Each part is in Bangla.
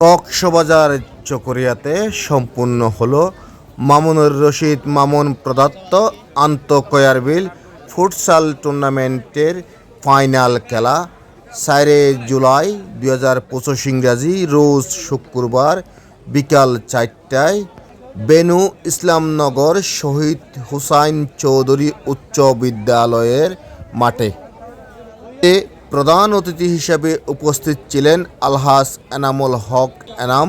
কক্সবাজার চকরিয়াতে সম্পূর্ণ হলো মামুনুর রশিদ মামুন প্রদত্ত আন্তঃকয়ারবিল ফুটসাল টুর্নামেন্টের ফাইনাল খেলা। চারে জুলাই দুই হাজার পঁচিশ ইংরাজি রোজ শুক্রবার বিকাল চারটায় বেনু ইসলামনগর শহীদ হুসাইন চৌধুরী উচ্চ বিদ্যালয়ের মাঠে। প্রধান অতিথি হিসেবে উপস্থিত ছিলেন আলহাস এনামুল হক এনাম,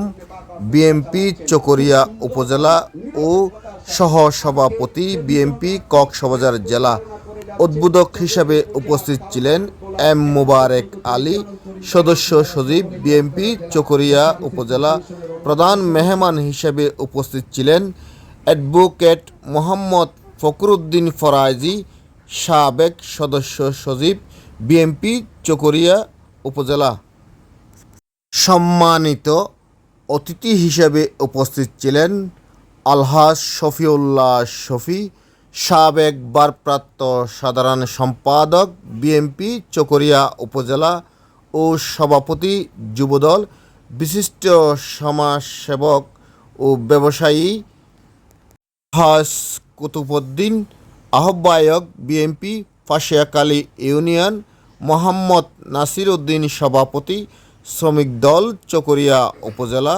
বিএমপি চকরিয়া উপজেলা ও সহসভাপতি বিএমপি কক্সবাজার জেলা। উদ্বোধক হিসেবে উপস্থিত ছিলেন এম মুবারেক আলী, সদস্য সচিব বিএমপি চকরিয়া উপজেলা, প্রধান মেহমান হিসেবে উপস্থিত ছিলেন অ্যাডভোকেট মোহাম্মদ ফকরুদ্দিন ফরাইজি সাবেক সদস্য সচিব বিএমপি চকরিয়া উপজেলা। সম্মানিত অতিথি হিসেবে উপস্থিত ছিলেন আলহাজ শফিউল্লাহ শফি, সাবেক ভারপ্রাপ্ত সাধারণ সম্পাদক বিএমপি চকরিয়া উপজেলা ও সভাপতি যুবদল, বিশিষ্ট সমাজসেবক ও ব্যবসায়ী হাস কুতুবুদ্দিন আহ্বায়ক বিএমপি ফাঁসিয়াকালী ইউনিয়ন মোহাম্মদ নাসির উদ্দিন সভাপতি শ্রমিক দল চকরিয়া উপজেলা